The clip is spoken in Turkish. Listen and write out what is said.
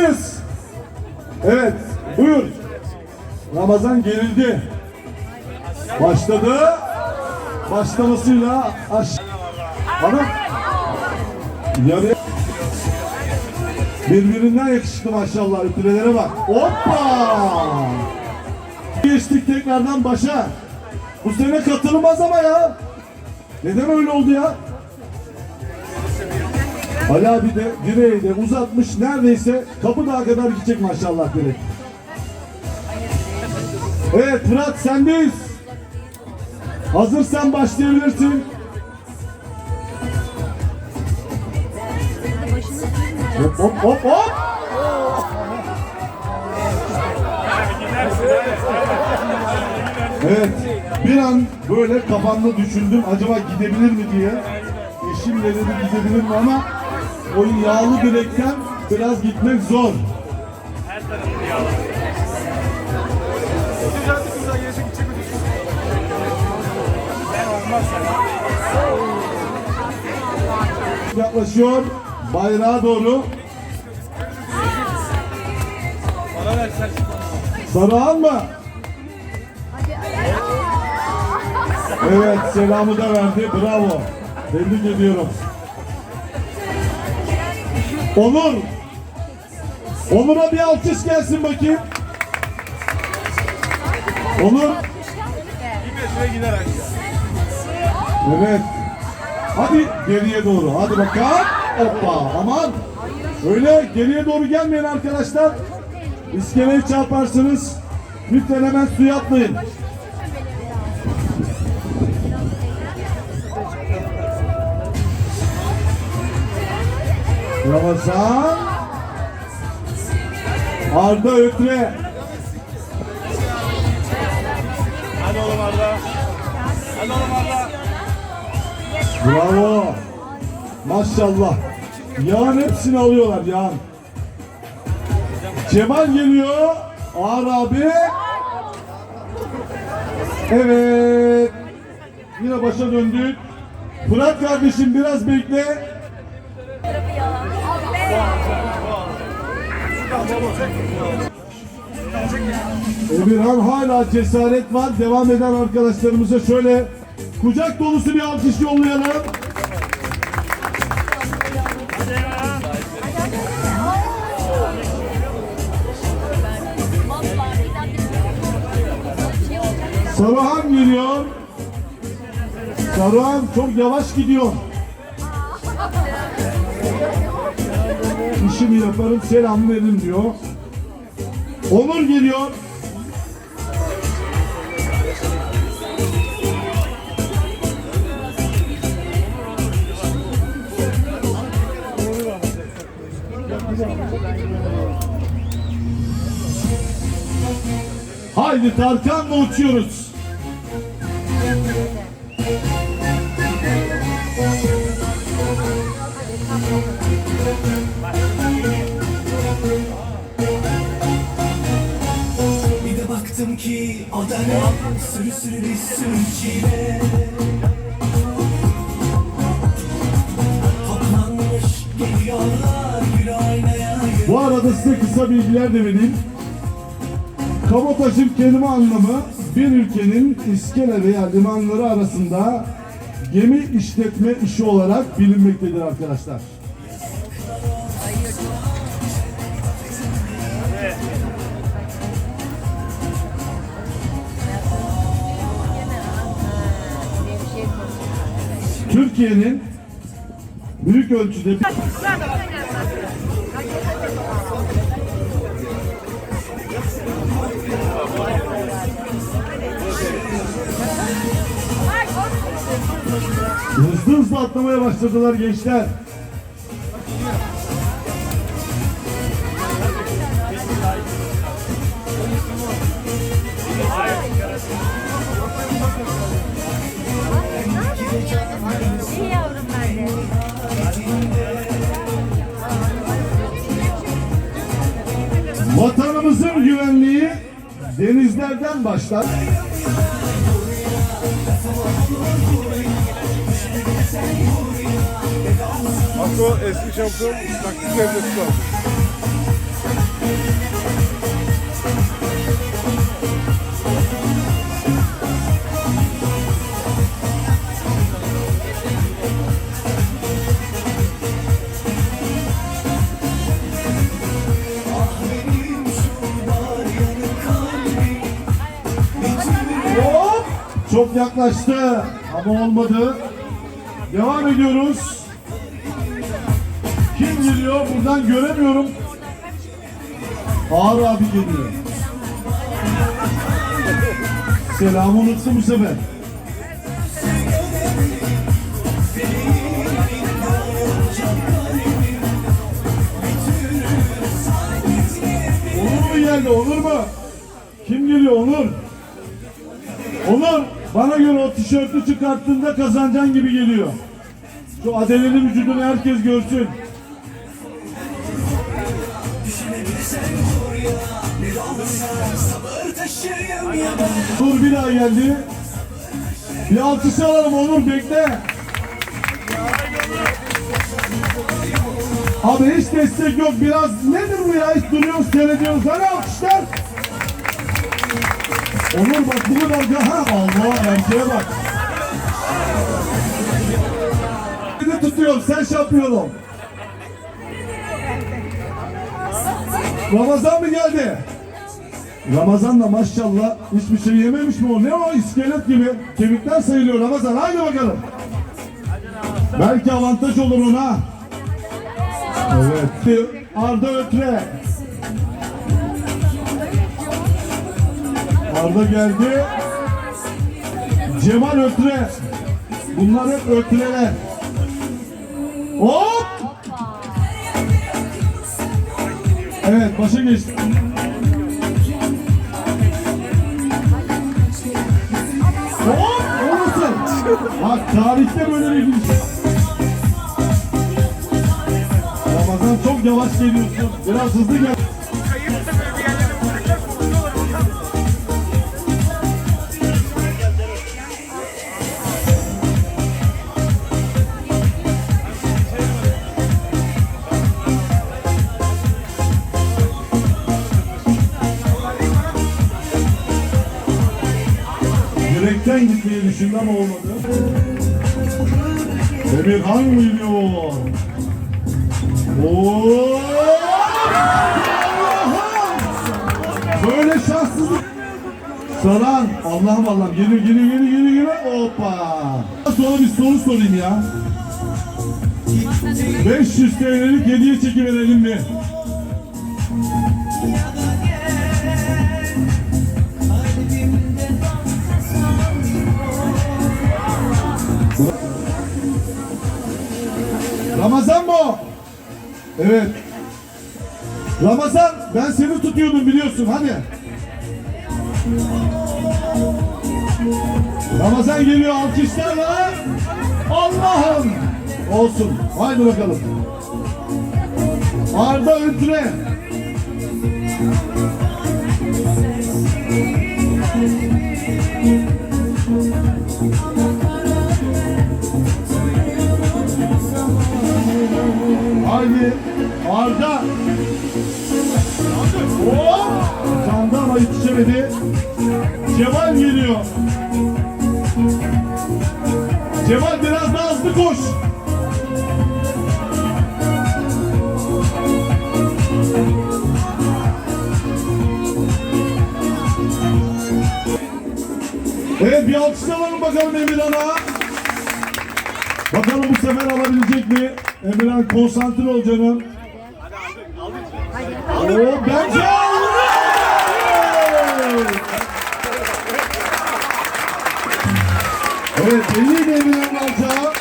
mıyız? Evet. Buyur. Ramazan gerildi. Başladı. Başlamasıyla aş... Ana. Yarı... Birbirinden yakışıklı maşallah. Ütülelere bak. Hoppa! Geçtik tekrardan başa. Bu sene katılmaz ama ya. Neden öyle oldu ya? Ali abi de direği de uzatmış neredeyse kapıdağa kadar gidecek maşallah direk. Evet Fırat sendeyiz. Hazırsan başlayabilirsin. Hop hop hop hop. Evet bir an böyle kafamda düşündüm acaba gidebilir mi diye. Eşim de dedi gidebilir mi ama o yağlı direkten biraz gitmek zor. Yaklaşıyor bayrağa doğru. Sarıhan mı? Evet selamı da verdi. Bravo. Tebrik ediyorum. Onur. Onur'a bir alkış gelsin bakayım. Onur. Evet. Hadi geriye doğru. Hadi bakalım. Hoppa. Aman. Öyle geriye doğru gelmeyin arkadaşlar. İskeleye çarparsınız. Lütfen hemen suya atlayın. Ramazan. Arda Ötre. Hadi oğlum Arda. Hadi oğlum Arda. Bravo. Maşallah. Yağın hepsini alıyorlar yağın. Cemal geliyor. Ağır abi. Evet. Yine başa döndük. Fırat kardeşim biraz bekle. Emirhan hala cesaret var. Devam eden arkadaşlarımıza şöyle kucak dolusu bir alkış yollayalım. Saruhan geliyor. Saruhan çok yavaş gidiyor. İşimi yaparım, selam veririm diyor. Onur geliyor. Haydi Tarkan'la uçuyoruz. Baktım ki o da ne Sürü sürü bir sürü çile Toplanmış geliyorlar gül oynaya Bu arada size kısa bilgiler de vereyim. Kabotajın kelime anlamı bir ülkenin iskele veya limanları arasında gemi işletme işi olarak bilinmektedir arkadaşlar. Türkiye'nin büyük ölçüde hızlı hızlı atlamaya başladılar gençler. Vatanımızın güvenliği denizlerden başlar. Akko eski şampiyon taktik devleti var. Çok yaklaştı ama olmadı. Devam ediyoruz. Kim geliyor? Buradan göremiyorum. Ağır abi geliyor. Selamı unuttum bu sefer. Onur mu geldi? Onur mu? Kim geliyor? Onur. Onur bana göre o tişörtü çıkarttığında kazancan gibi geliyor. Şu Adele'nin vücudunu herkes görsün. Onur bir daha geldi. Bir alkış alalım Onur bekle. Abi hiç destek yok biraz nedir bu ya hiç duruyoruz seyrediyoruz hani alkışlar. Onur bak bu kadar ha Allah erkeğe bak. De tutuyorum sen şampiyonum. Ramazan mı geldi? Ramazan da maşallah hiçbir şey yememiş mi o? Ne o iskelet gibi? Kemikler sayılıyor Ramazan. Haydi bakalım. Belki avantaj olur ona. Evet. Arda Ötre. Arda geldi. Cemal Ötre. Bunlar hep ötreler. Hop! Evet başa geçti. Hop! O nasıl? Bak tarihte böyle bir giriş. Ramazan çok yavaş geliyorsun. Biraz hızlı gel. Direkten gitmeyi düşündü ama olmadı. Emirhan geliyor. Oo! Böyle şanssızlık. Saran, Allah'ım Allah'ım geliyor geliyor geliyor geliyor geliyor. Hoppa. Sonra bir soru sorayım ya. 500 TL'lik hediye çekiverelim mi? Ramazan mı o? Evet. Ramazan ben seni tutuyordum biliyorsun hadi. Ramazan geliyor alkışlarla. Allah'ım. Olsun. Haydi bakalım. Arda Ötre. Haydi. Arda. Hop. Sandı ama yetişemedi. Cemal geliyor. Cemal biraz daha hızlı koş. Evet bir alkışlayalım bakalım Emirhan'a. Bakalım bu sefer alabilecek mi? Emirhan konsantre ol canım. Oo, bence aldı! Evet, belliydi Emirhan'ın alacağı.